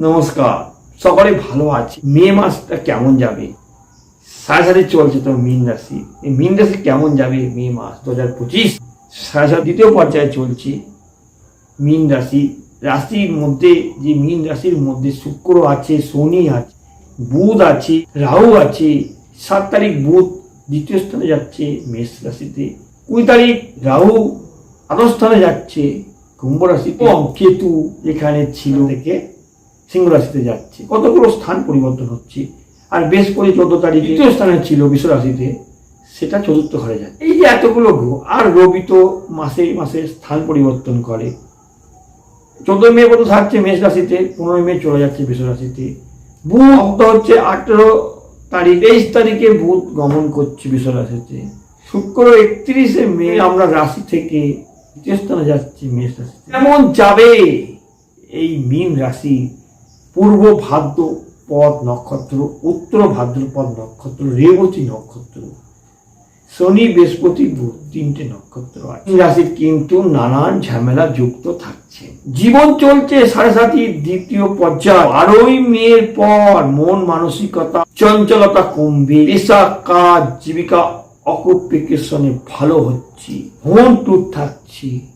নমস্কার। সকলে ভালো আছে। মে মাসটা কেমন যাবে? সাড়ে সাথে চলছে তো মিন রাশি। এই মিন রাশি কেমন যাবে মে মাস দু হাজার পঁচিশ? সাড়ে দ্বিতীয় পর্যায়ে চলছে মিন রাশি। রাশির মধ্যে যে মিন রাশির মধ্যে শুক্র আছে শনি আছে বুধ আছে রাহু আছে সাত তারিখ বুধ দ্বিতীয় স্থানে যাচ্ছে মেষ রাশিতে। কুড়ি তারিখ রাহু আদর স্থানে যাচ্ছে। কুম্ভ রাশিতে এবং কেতু যেখানে ছিল। থেকে সিংহ রাশিতে যাচ্ছে। কতগুলো স্থান পরিবর্তন হচ্ছে। আর বেশ বৃহস্পতি চোদ্দ তারিখ তৃতীয় স্থানে ছিল বিশ্ব রাশিতে, সেটা চতুর্থ ঘরে যায়। এই যে এতগুলো গ্রহ, আর রবি তো মাসে মাসে স্থান পরিবর্তন করে। চোদ্দ মে পর্যন্ত থাকছে মেষ রাশিতে, পনেরোই মে চলে যাচ্ছে বৃষ রাশিতে। বুধ হচ্ছে আঠেরো তারিখ, তেইশ তারিখে বুধ গমন করছে বৃষ রাশিতে। শুক্র একত্রিশে মে আমরা রাশি থেকে দ্বিতীয় স্থানে যাচ্ছি মেষ রাশিতে। কেমন যাবে এই মীন রাশি? পূর্ব ভাদ্র পদ নক্ষত্র, উত্তর ভাদ্রপদ নক্ষত্র, রেবতী নক্ষত্র, শনি, বৃহস্পতি, বুধ তিনটে নক্ষত্র আছে। রাশির কিন্তু নানান ঝামেলা যুক্ত থাকছে। জীবন চলছে সাড়ে সাতির দ্বিতীয় পর্যায়। বারোই মেয়ের পর মন মানসিকতা চঞ্চলতা কমবে। পেশা কাজ, জীবিকা অকুপেশনে ভালো হচ্ছে। ভ্রমণ টুর থাকছি।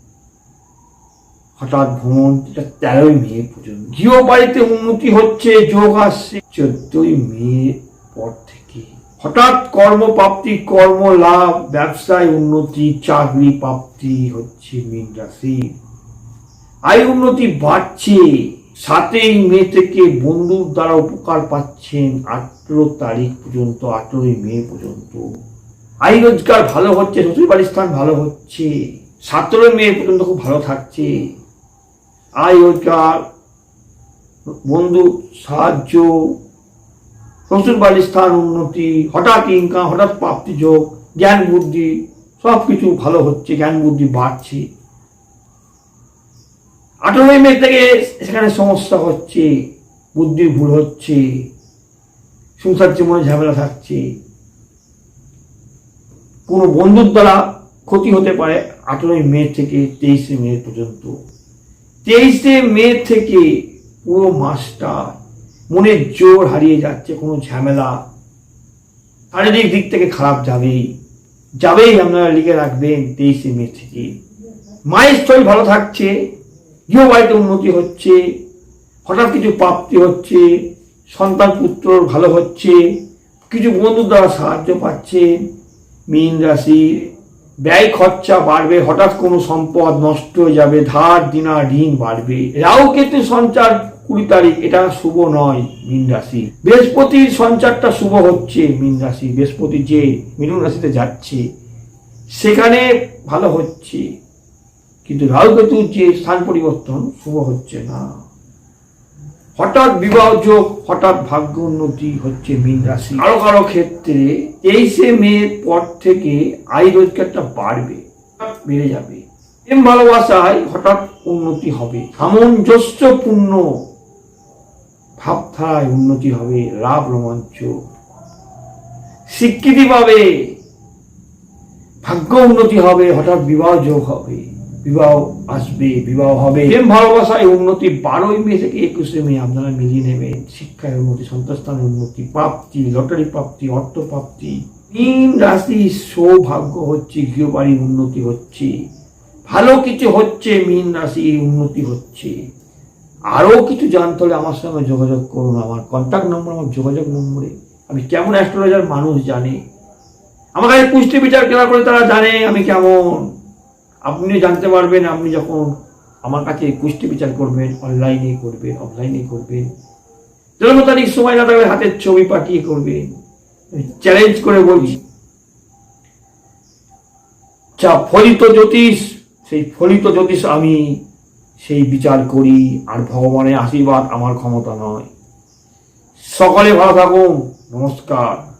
হঠাৎ ভ্রমণ যেটা তেরোই মে পর্যন্ত। গৃহ বাড়িতে উন্নতি হচ্ছে, যোগ আসছে। চোদ্দই মে পর থেকে হঠাৎ কর্মপ্রাপ্তি কর্ম লাভ ব্যবসায় উন্নতি, চাকরি প্রাপ্তি হচ্ছে মীন রাশি। আয় উন্নতি বাড়ছে। সাতই মে থেকে বন্ধুর দ্বারা উপকার পাচ্ছেন আঠেরো তারিখ পর্যন্ত, আঠেরোই মে পর্যন্ত। আয় রোজগার ভালো হচ্ছে শ্বশুর বাড়ির স্থান ভালো হচ্ছে। সতেরোই মে পর্যন্ত খুব ভালো থাকছে। আয় বন্ধু সাহায্য শ্বশুর বাড়ির স্থান উন্নতি, হঠাৎ ইনকাম হঠাৎ প্রাপ্তি যোগ, জ্ঞান বুদ্ধি সব কিছু ভালো হচ্ছে, জ্ঞান বুদ্ধি বাড়ছে। আঠেরোই মে থেকে সেখানে সমস্যা হচ্ছে বুদ্ধি ভুল হচ্ছে, সংসার জীবনে ঝামেলা থাকছে। কোনো বন্ধুর দ্বারা ক্ষতি হতে পারে আঠেরোই মে থেকে তেইশে মে পর্যন্ত। তেইশে মে থেকে পুরো মাসটা মনের জোর হারিয়ে যাচ্ছে, কোনো ঝামেলা। শারীরিক দিক থেকে খারাপ যাবেই। যাবেই আপনারা লিখে রাখবেন তেইশে মে থেকে। মায়ের শরীর ভালো থাকছে, গৃহবাড়িতে উন্নতি হচ্ছে, হঠাৎ কিছু প্রাপ্তি হচ্ছে, সন্তান পুত্র ভালো হচ্ছে, কিছু বন্ধুর দ্বারা সাহায্য পাচ্ছে, মীন রাশি ব্যয় খরচা বাড়বে, হঠাৎ কোনো সম্পদ নষ্ট হয়ে যাবে, ধার দিনা ঋণ বাড়বে। রাহু কেতু সঞ্চার কুড়ি তারিখ, এটা শুভ নয়, মীন রাশি। বৃহস্পতির সঞ্চারটা শুভ হচ্ছে, মীন রাশি। বৃহস্পতি যে মিথুন রাশিতে যাচ্ছে, সেখানে ভালো হচ্ছে। কিন্তু রাহু কেতুর যে স্থান পরিবর্তন, শুভ হচ্ছে না। হঠাৎ বিবাহ যোগ হঠাৎ ভাগ্য উন্নতি হচ্ছে মীন রাশি। কারও কারও ক্ষেত্রে তেইশে মে পর থেকে আয় রোজগারটা বাড়বে, বেড়ে যাবে। প্রেম ভালোবাসায় হঠাৎ উন্নতি হবে, সামঞ্জস্যপূর্ণ ভাবধারায় উন্নতি হবে, লাভ রোমাঞ্চ। স্বীকৃতি পাবে, ভাগ্য উন্নতি হবে, হঠাৎ বিবাহ যোগ হবে। বিবাহ আসবে, বিবাহ হবে। প্রেম ভালোবাসায় উন্নতি বারোই মে থেকে একুশে মে আপনারা মিলিয়ে নেবেন শিক্ষায় উন্নতি সন্তানস্থানের উন্নতি, প্রাপ্তি, লটারি প্রাপ্তি, অর্থ প্রাপ্তি। তিন রাশি সৌভাগ্য হচ্ছে গৃহবাড়ির উন্নতি হচ্ছে। ভালো কিছু হচ্ছে, মীন রাশি উন্নতি হচ্ছে। আরও কিছু জানতে হলে আমার সঙ্গে যোগাযোগ করুন। আমার কন্ট্যাক্ট নম্বর আমার যোগাযোগ নম্বরে। আমি কেমন অ্যাস্ট্রোলজার মানুষ জানে? আমার কাছে পুষ্টি বিচার কেনা করে তারা জানে আমি কেমন। আপনি জানতে পারবেন, আপনি যখন আমার কাছে কুষ্টি বিচার করবেন অনলাইনে করবেন অফলাইনে করবেন জন্ম তারিখ সময় না থাকবে হাতের ছবি পাঠিয়ে করবেন চ্যালেঞ্জ করে বলছি। যা ফলিত জ্যোতিষ, সেই ফলিত জ্যোতিষ আমি সেই বিচার করি, আর ভগবানের আশীর্বাদ আমার ক্ষমতা নয়। সকলে ভালো থাকুন, নমস্কার।